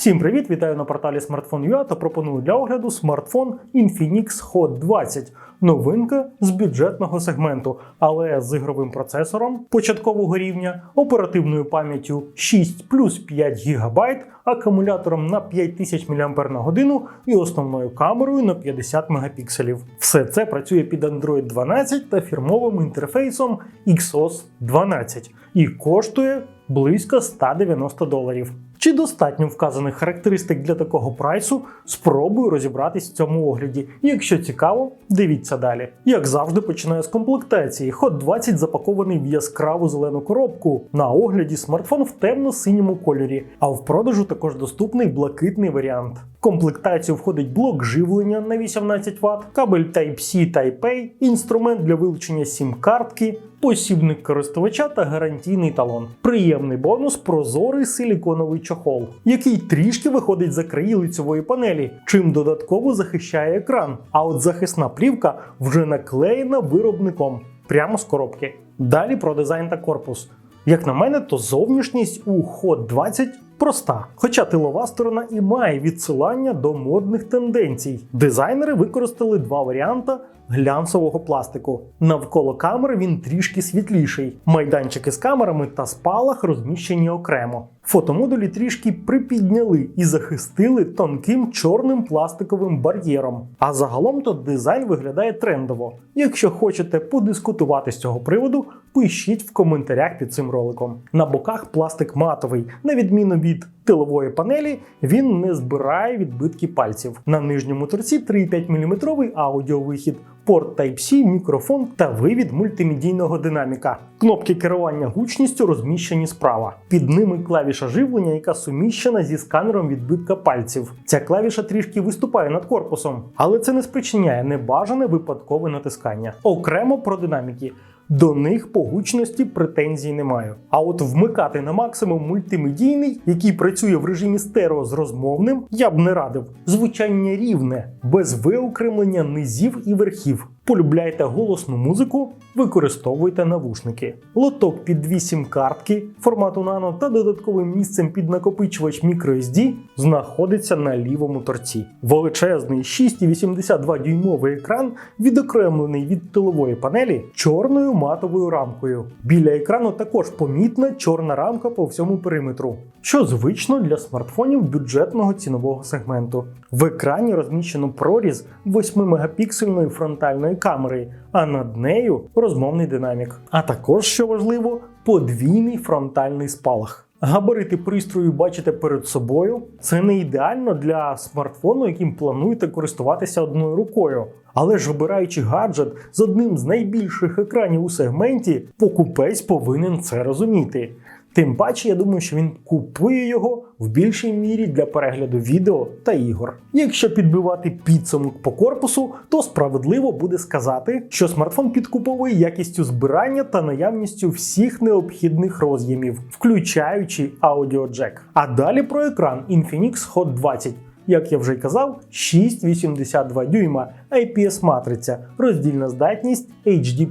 Всім привіт! Вітаю на порталі Smartphone.ua та пропоную для огляду смартфон Infinix Hot 20. Новинка з бюджетного сегменту, але з ігровим процесором початкового рівня, оперативною пам'яттю 6 плюс 5 ГБ, акумулятором на 5000 мАч і основною камерою на 50 мегапікселів. Все це працює під Android 12 та фірмовим інтерфейсом XOS 12 і коштує близько 190 доларів. Чи достатньо вказаних характеристик для такого прайсу? Спробую розібратись в цьому огляді. Якщо цікаво, дивіться далі. Як завжди, починаю з комплектації. Hot 20 запакований в яскраву зелену коробку. На огляді смартфон в темно-синьому кольорі, а в продажу також доступний блакитний варіант. В комплектацію входить блок живлення на 18 Вт, кабель Type-C Type-A, інструмент для вилучення сім-картки, посібник користувача та гарантійний талон. Приємний бонус прозорий силіконовий чохол, який трішки виходить за краї лицевої панелі, чим додатково захищає екран. А от захисна плівка вже наклеєна виробником прямо з коробки. Далі про дизайн та корпус. Як на мене, то зовнішність у Hot 20 проста. Хоча тилова сторона і має відсилання до модних тенденцій. Дизайнери використали два варіанти глянцевого пластику. Навколо камери він трішки світліший. Майданчики з камерами та спалах розміщені окремо. Фотомодулі трішки припідняли і захистили тонким чорним пластиковим бар'єром. А загалом то дизайн виглядає трендово. Якщо хочете подискутувати з цього приводу, пишіть в коментарях під цим роликом. На боках пластик матовий, на відміну від тилової панелі, він не збирає відбитки пальців. На нижньому торці 3,5 мм аудіовихід, порт Type-C, мікрофон та вивід мультимедійного динаміка. Кнопки керування гучністю розміщені справа. Під ними клавіша живлення, яка суміщена зі сканером відбитка пальців. Ця клавіша трішки виступає над корпусом, але це не спричиняє небажане випадкове натискання. Окремо про динаміки. До них по гучності претензій не. А от вмикати на максимум мультимедійний, який працює в режимі стерео з розмовним, я б не радив. Звучання рівне, без виокремлення низів і верхів. Полюбляйте голосну музику, використовуйте навушники. Лоток під 8 картки формату нано та додатковим місцем під накопичувач microSD знаходиться на лівому торці. Величезний 6,82 дюймовий екран, відокремлений від тилової панелі чорною матовою рамкою. Біля екрану також помітна чорна рамка по всьому периметру, що звично для смартфонів бюджетного цінового сегменту. В екрані розміщено проріз 8-мегапіксельної фронтальної камери, а над нею розмовний динамік. А також, що важливо, подвійний фронтальний спалах. Габарити пристрою бачите перед собою. Це не ідеально для смартфону, яким плануєте користуватися одною рукою. Але ж обираючи гаджет з одним з найбільших екранів у сегменті, покупець повинен це розуміти. Тим паче, я думаю, що він купує його в більшій мірі для перегляду відео та ігор. Якщо підбивати підсумок по корпусу, то справедливо буде сказати, що смартфон підкуповує якістю збирання та наявністю всіх необхідних роз'ємів, включаючи аудіоджек. А далі про екран Infinix Hot 20. Як я вже й казав, 6,82 дюйма IPS матриця, роздільна здатність HD+.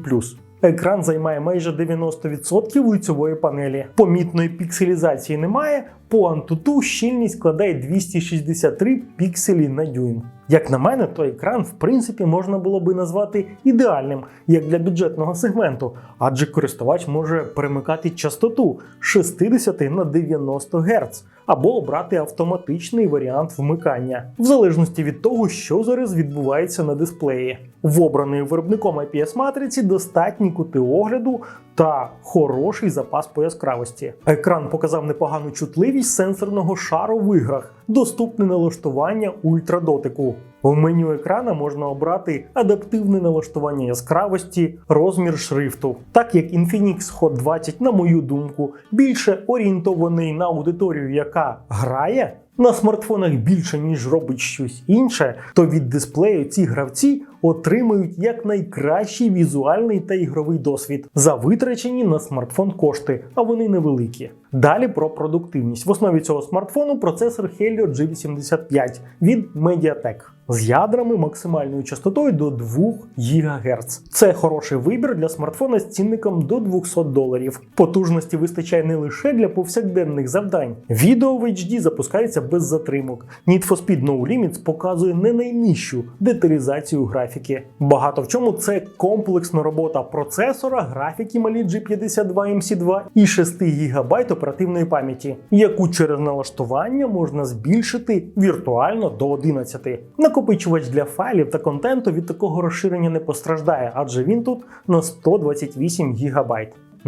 Екран займає майже 90% лицьової панелі. Помітної пікселізації немає. По Antutu щільність складає 263 пікселі на дюйм. Як на мене, то екран в принципі можна було би назвати ідеальним як для бюджетного сегменту, адже користувач може перемикати частоту з 60 на 90 Гц або обрати автоматичний варіант вмикання, в залежності від того, що зараз відбувається на дисплеї. В обраної виробником IPS матриці достатні кути огляду та хороший запас по яскравості. Екран показав непогану чутливість сенсорного шару в іграх, доступне налаштування ультрадотику. В меню екрана можна обрати адаптивне налаштування яскравості, розмір шрифту. Так як Infinix Hot 20, на мою думку, більше орієнтований на аудиторію, яка грає. На смартфонах більше, ніж робить щось інше, то від дисплею ці гравці отримують якнайкращий візуальний та ігровий досвід за витрачені на смартфон кошти, а вони невеликі. Далі про продуктивність. В основі цього смартфону процесор Helio G85 від Mediatek з ядрами максимальною частотою до 2 ГГц. Це хороший вибір для смартфона з цінником до 200 доларів. Потужності вистачає не лише для повсякденних завдань. Відео в HD запускається без затримок. Need for Speed No Limits показує не найнижчу деталізацію графіки. Багато в чому це комплексна робота процесора, графіки малі G52 MC2 і 6 ГБ оперативної пам'яті, яку через налаштування можна збільшити віртуально до 11. Накопичувач для файлів та контенту від такого розширення не постраждає, адже він тут на 128 ГБ.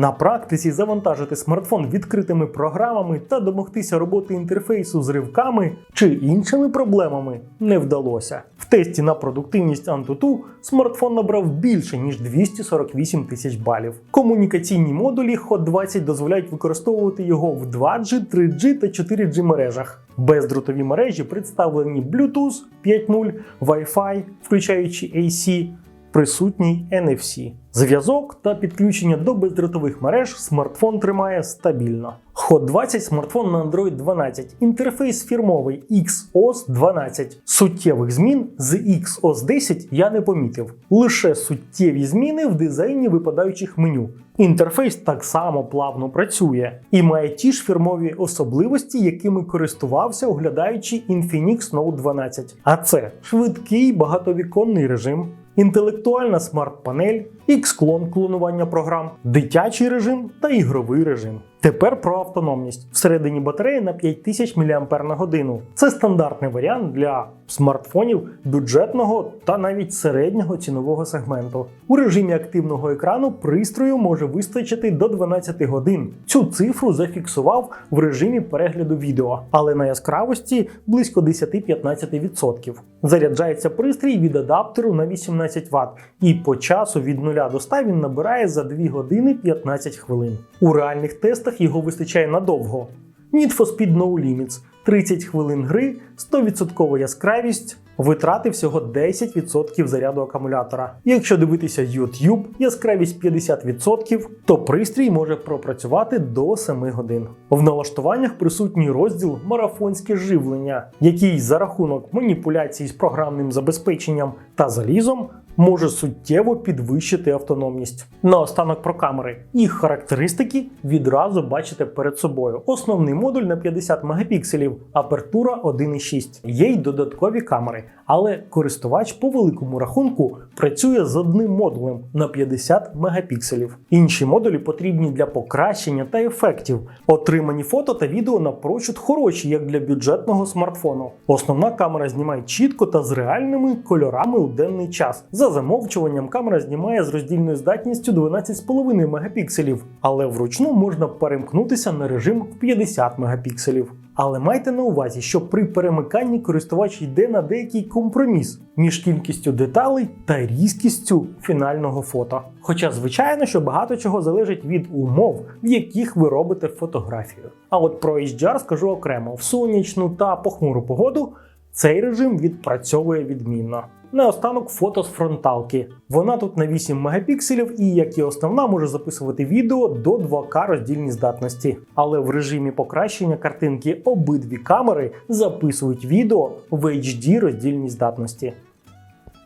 На практиці завантажити смартфон відкритими програмами та домогтися роботи інтерфейсу з ривками чи іншими проблемами не вдалося. В тесті на продуктивність Antutu смартфон набрав більше ніж 248 тисяч балів. Комунікаційні модулі Hot 20 дозволяють використовувати його в 2G, 3G та 4G мережах. Бездротові мережі представлені Bluetooth 5.0, Wi-Fi, включаючи AC, присутній NFC. Зв'язок та підключення до бездротових мереж смартфон тримає стабільно. Hot 20 смартфон на Android 12, інтерфейс фірмовий XOS 12. Суттєвих змін з XOS 10 я не помітив. Лише суттєві зміни в дизайні випадаючих меню. Інтерфейс так само плавно працює і має ті ж фірмові особливості, якими користувався, оглядаючи Infinix Note 12. А це швидкий багатовіконний режим, інтелектуальна смарт-панель, X-клон клонування програм, дитячий режим та ігровий режим. Тепер про автономність. Всередині батареї на 5000 мАч годину. Це стандартний варіант для смартфонів бюджетного та навіть середнього цінового сегменту. У режимі активного екрану пристрою може вистачити до 12 годин. Цю цифру зафіксував в режимі перегляду відео, але на яскравості близько 10-15%. Заряджається пристрій від адаптеру на 18 Вт, і по часу від 0 до 100 він набирає за 2 години 15 хвилин. У реальних тестах його вистачає надовго. Need for Speed No Limits 30 хвилин гри, 100% яскравість, витрати всього 10% заряду акумулятора. Якщо дивитися YouTube, яскравість 50%, то пристрій може пропрацювати до 7 годин. В налаштуваннях присутній розділ марафонське живлення, який за рахунок маніпуляцій з програмним забезпеченням та залізом може суттєво підвищити автономність. Наостанок про камери. Їх характеристики відразу бачите перед собою. Основний модуль на 50 мегапікселів, апертура 1,6. Є й додаткові камери, але користувач по великому рахунку працює з одним модулем на 50 мегапікселів. Інші модулі потрібні для покращення та ефектів. Отримані фото та відео напрочуд хороші, як для бюджетного смартфону. Основна камера знімає чітко та з реальними кольорами у денний час. За замовчуванням камера знімає з роздільною здатністю 12,5 мегапікселів, але вручну можна перемкнутися на режим в 50 мегапікселів. Але майте на увазі, що при перемиканні користувач йде на деякий компроміс між кількістю деталей та різкістю фінального фото. Хоча, звичайно, що багато чого залежить від умов, в яких ви робите фотографію. А от про HDR скажу окремо: в сонячну та похмуру погоду цей режим відпрацьовує відмінно. Наостанок фото з фронталки. Вона тут на 8 мегапікселів і, як і основна, може записувати відео до 2К роздільній здатності. Але в режимі покращення картинки обидві камери записують відео в HD роздільній здатності.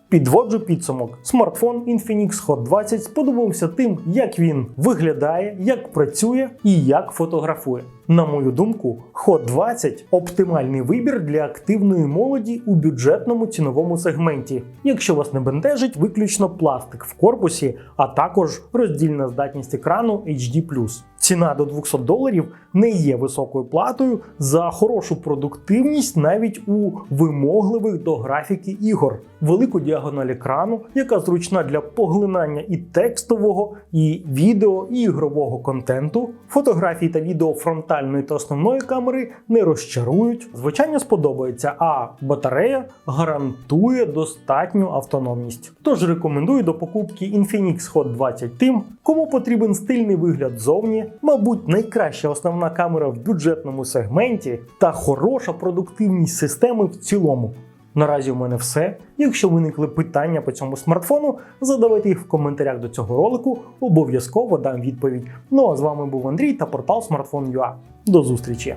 Підводжу підсумок. Смартфон Infinix Hot 20 сподобався тим, як він виглядає, як працює і як фотографує. На мою думку, Hot 20 оптимальний вибір для активної молоді у бюджетному ціновому сегменті, якщо вас не бентежить виключно пластик в корпусі, а також роздільна здатність екрану HD+. Ціна до 200 доларів не є високою платою за хорошу продуктивність навіть у вимогливих до графіки ігор, велику діагональ екрану, яка зручна для поглинання і текстового, і відео, і ігрового контенту. Фотографії та відео фронтальної та основної камери не розчарують. Звичайно, сподобається, а батарея гарантує достатню автономність. Тож рекомендую до покупки Infinix Hot 20 тим, кому потрібен стильний вигляд зовні, мабуть, найкраща основна камера в бюджетному сегменті та хороша продуктивність системи в цілому. Наразі у мене все. Якщо виникли питання по цьому смартфону, задавайте їх в коментарях до цього ролику, обов'язково дам відповідь. Ну а з вами був Андрій та портал Smartphone.ua. До зустрічі!